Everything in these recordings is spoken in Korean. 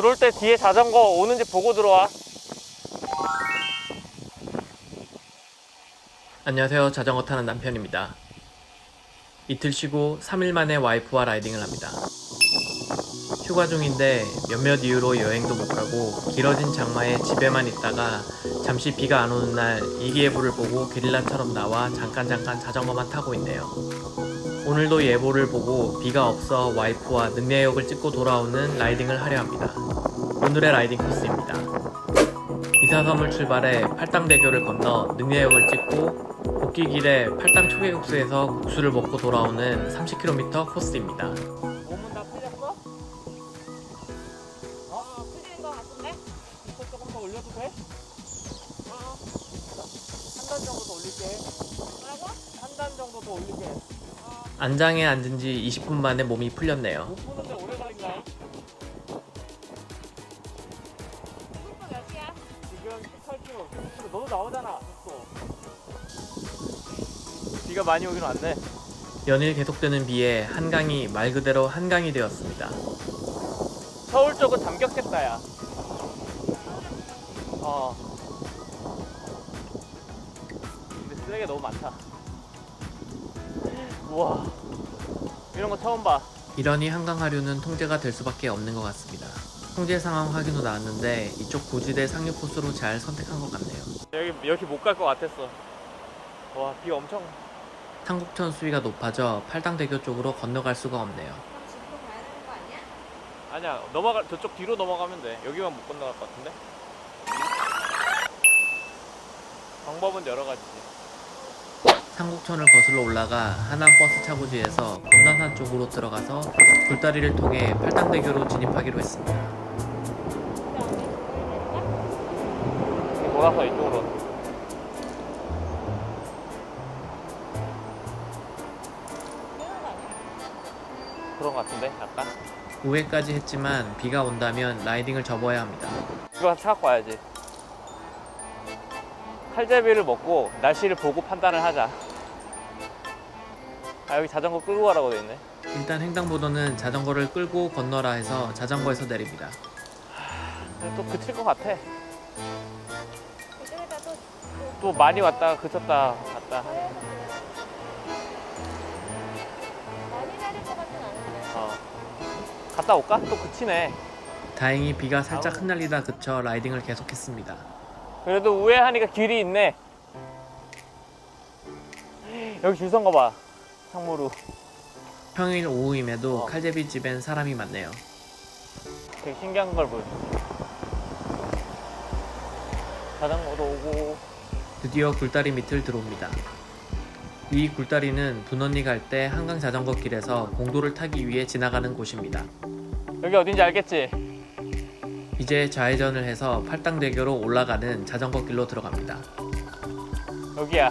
들어올 때 뒤에 자전거 오는지 보고 들어와. 안녕하세요. 자전거 타는 남편입니다. 이틀 쉬고 3일 만에 와이프와 라이딩을 합니다. 휴가 중인데 몇몇 이유로 여행도 못 가고 길어진 장마에 집에만 있다가 잠시 비가 안 오는 날 일기예보를 보고 게릴라처럼 나와 잠깐 잠깐 자전거만 타고 있네요. 오늘도 예보를 보고 비가 없어 와이프와 능례역을 찍고 돌아오는 라이딩을 하려 합니다. 오늘의 라이딩 코스입니다. 이사섬을 출발해 팔당대교를 건너 능례역을 찍고 복귀길에 팔당 초계국수에서 국수를 먹고 돌아오는 30km 코스입니다. 안장에 앉은 지 20분 만에 몸이 풀렸네요. 못 푸는데 오래 걸린다. 풀거 몇이야? 지금 18km, 19km. 너도 나오잖아. 또. 비가 많이 오긴 왔네. 연일 계속되는 비에 한강이 말 그대로 한강이 되었습니다. 서울 쪽은 잠겼겠다, 야. 어. 근데 쓰레기가 너무 많다. 우와. 이런 거 처음 봐. 이러니 한강 하류는 통제가 될 수밖에 없는 것 같습니다. 통제 상황 확인 후 나왔는데 이쪽 고지대 상류 코스로 잘 선택한 것 같네요. 여기, 여기 못 갈 것 같았어. 와, 비 엄청. 삼국천 수위가 높아져 팔당대교 쪽으로 건너갈 수가 없네요. 그럼 집으로 가야 되는 거 아니야? 아니야, 넘어가, 저쪽 뒤로 넘어가면 돼. 여기만 못 건너갈 것 같은데? 방법은 여러 가지지. 삼국천을 거슬러 올라가 하남버스 차고지에서 금남산 쪽으로 들어가서 돌다리를 통해 팔당대교로 진입하기로 했습니다. 돌아서 이쪽으로. 그런 것 같은데, 약간? 우회까지 했지만 비가 온다면 라이딩을 접어야 합니다. 이거 사갖고 와야지. 칼제비를 먹고 날씨를 보고 판단을 하자. 아, 여기 자전거 끌고 가라고 돼 있네. 일단 횡단보도는 자전거를 끌고 건너라 해서 자전거에서 내립니다. 근데 또 그칠 것 같아. 이쪽에다 또, 많이 왔다가 그쳤다 갔다. 많이 내릴 것 같진 않은데. 어. 갔다 올까? 또 그치네. 다행히 비가 살짝 흩날리다 그쳐 라이딩을 계속했습니다. 그래도 우회하니까 길이 있네. 여기 줄 선 거 봐. 상무로. 평일 오후임에도 어. 칼제비 집엔 사람이 많네요. 되게 신기한 걸 보여. 자전거도 오고. 드디어 굴다리 밑을 들어옵니다. 이 굴다리는 분원리 갈 때 한강 자전거 길에서 공도를 타기 위해 지나가는 곳입니다. 여기 어딘지 알겠지? 이제 좌회전을 해서 팔당대교로 올라가는 자전거 길로 들어갑니다. 여기야.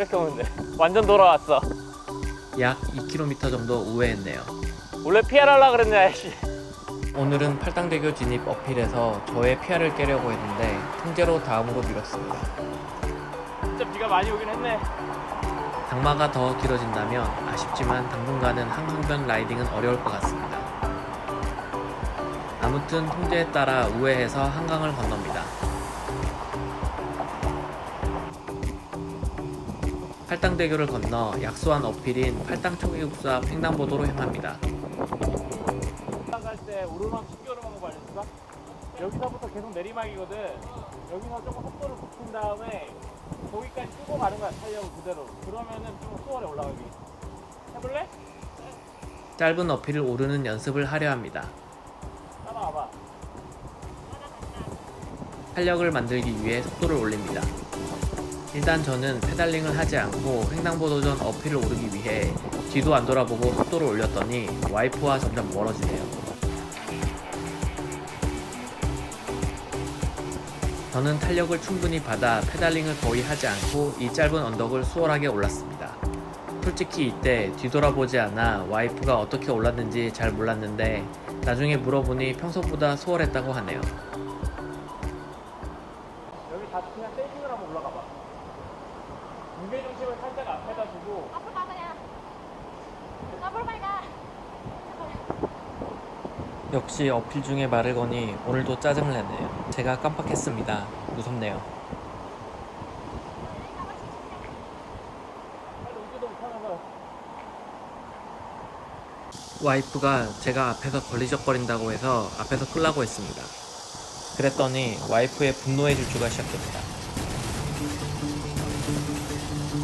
이렇게 오면 돼. 완전 돌아왔어. 약 2km 정도 우회했네요. 원래 피하려고 그랬냐, 씨. 오늘은 팔당대교 진입 어필에서 저의 피아를 깨려고 했는데 통제로 다음으로 미뤘습니다. 진짜 비가 많이 오긴 했네. 장마가 더 길어진다면 아쉽지만 당분간은 한강변 라이딩은 어려울 것 같습니다. 아무튼 통제에 따라 우회해서 한강을 건넙니다. 팔당대교를 건너 약소한 어필인 팔당 앞 횡단보도로 향합니다. 갈때 오르막 쉽게 오르막을 알려줄까? 여기서부터 계속 내리막이거든. 여기서 조금 속도를 붙인 다음에 거기까지 끄고 가는 거야, 타려고 그대로. 그러면은 좀 수월해 올라가기. 해볼래? 짧은 어필을 오르는 연습을 하려 합니다. 따라와봐. 탄력을 만들기 위해 속도를 올립니다. 일단 저는 페달링을 하지 않고 횡단보도 전 어필을 오르기 위해 뒤도 안 돌아보고 속도를 올렸더니 와이프와 점점 멀어지네요. 저는 탄력을 충분히 받아 페달링을 거의 하지 않고 이 짧은 언덕을 수월하게 올랐습니다. 솔직히 이때 뒤돌아보지 않아 와이프가 어떻게 올랐는지 잘 몰랐는데 나중에 물어보니 평소보다 수월했다고 하네요. 역시 어필 중에 말을 거니 오늘도 짜증을 냈네요. 제가 깜빡했습니다. 무섭네요. 와이프가 제가 앞에서 걸리적거린다고 해서 앞에서 끌라고 했습니다. 그랬더니 와이프의 분노의 질주가 시작됩니다.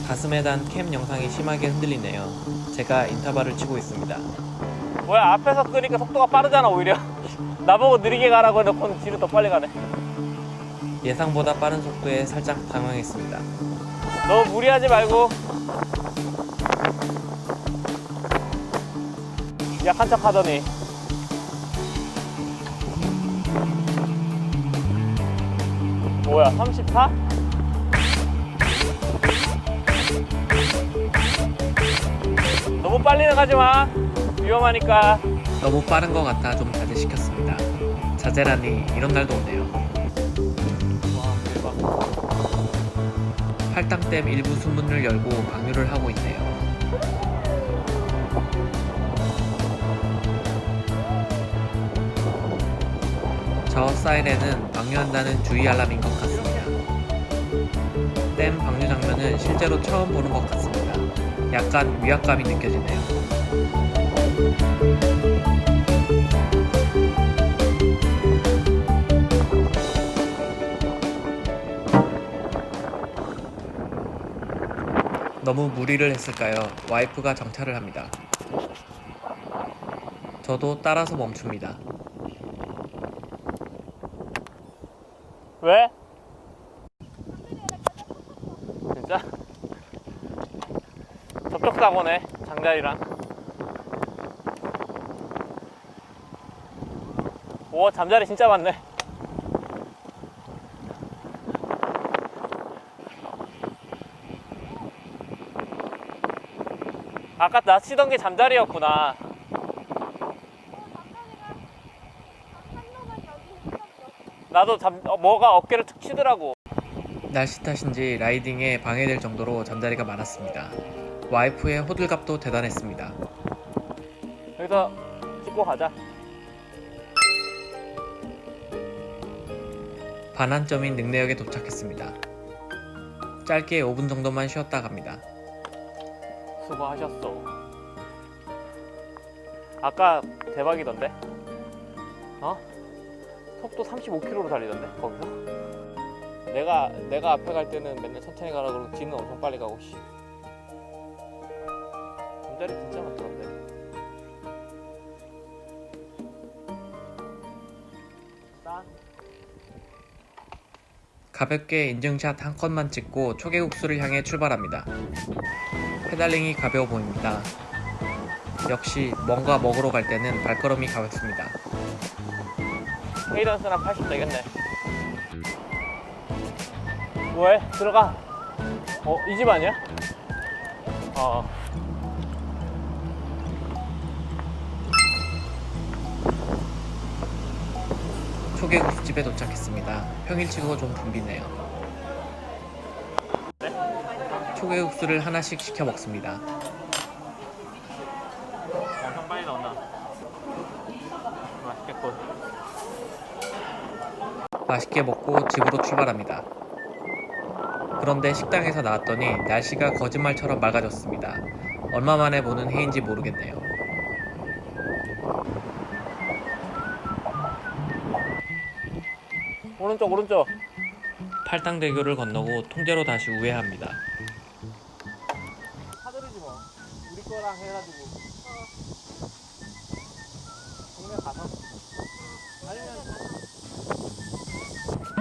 가슴에 단 캠 영상이 심하게 흔들리네요. 제가 인터벌을 치고 있습니다. 뭐야 앞에서 끄니까 속도가 빠르잖아 오히려. 나보고 느리게 가라고 해놓고는 뒤로 더 빨리 가네. 예상보다 빠른 속도에 살짝 당황했습니다. 너무 무리하지 말고. 약한 척 하더니. 뭐야 34? 너무 빨리는 가지 마 위험하니까 너무 빠른 것 같아 좀 자제시켰습니다. 자제라니 이런 날도 오네요. 와 대박 팔당댐 일부 수문을 열고 방류를 하고 있네요. 저 사이렌은 방류한다는 주의 알람인 것 같습니다. 댐 방류 장면은 실제로 처음 보는 것 같습니다. 약간 위압감이 느껴지네요. 너무 무리를 했을까요? 와이프가 정차를 합니다. 저도 따라서 멈춥니다. 왜? 진짜? 접촉사고네 장자리랑 오 잠자리 진짜 많네 아까 나 치던 게 잠자리였구나 나도 잠, 어, 뭐가 어깨를 툭 치더라고 날씨 탓인지 라이딩에 방해될 정도로 잠자리가 많았습니다. 와이프의 호들갑도 대단했습니다. 여기서 찍고 가자. 반환점인 능내역에 도착했습니다. 짧게 5분 정도만 쉬었다 갑니다. 수고하셨어. 아까 대박이던데? 어? 속도 35km로 달리던데 거기서? 내가 내가 앞에 갈 때는 맨날 천천히 가라 그러고 뒤는 엄청 빨리 가고 씨. 잠자리 진짜 많던데. 짠. 가볍게 인증샷 한 컷만 찍고 초계국수를 향해 출발합니다. 페달링이 가벼워 보입니다. 역시 뭔가 먹으러 갈 때는 발걸음이 가볍습니다. 헤이던스랑 80 되겠네. 뭐해? 들어가. 어, 이 집 아니야? 어. 초계국수집에 도착했습니다. 평일치고 좀 붐비네요. 초계국수를 하나씩 시켜 먹습니다. 엄청 빨리 나온다. 맛있겠군. 맛있게 먹고 집으로 출발합니다. 그런데 식당에서 나왔더니 날씨가 거짓말처럼 맑아졌습니다. 얼마 만에 보는 해인지 모르겠네요. 오른쪽, 오른쪽. 팔당대교를 건너고 통제로 다시 우회합니다. 거랑 해가지고. 동네 가서.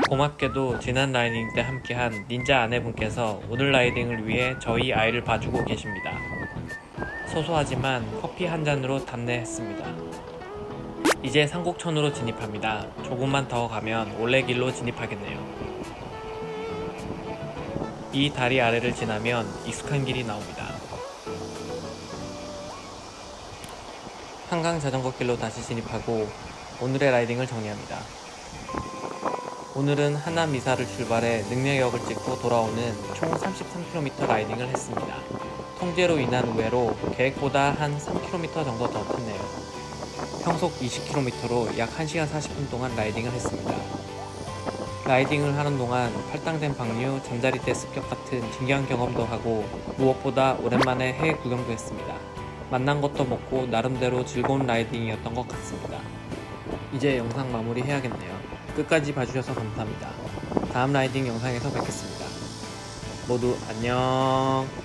고맙게도 지난 라이딩 때 함께한 닌자 아내분께서 오늘 라이딩을 위해 저희 아이를 봐주고 계십니다. 소소하지만 커피 한 잔으로 답례했습니다. 이제 상곡천으로 진입합니다. 조금만 더 가면 올레길로 진입하겠네요. 이 다리 아래를 지나면 익숙한 길이 나옵니다. 한강 자전거 길로 다시 진입하고 오늘의 라이딩을 정리합니다. 오늘은 하남 미사를 출발해 능내역을 찍고 돌아오는 총 33km 라이딩을 했습니다. 통제로 인한 우회로 계획보다 한 3km 정도 더 탔네요. 평속 20km로 약 1시간 40분 동안 라이딩을 했습니다. 라이딩을 하는 동안 팔당된 방류, 잠자리대 습격 같은 신기한 경험도 하고 무엇보다 오랜만에 해외 구경도 했습니다. 만난 것도 먹고 나름대로 즐거운 라이딩이었던 것 같습니다. 이제 영상 마무리 해야겠네요. 끝까지 봐주셔서 감사합니다. 다음 라이딩 영상에서 뵙겠습니다. 모두 안녕.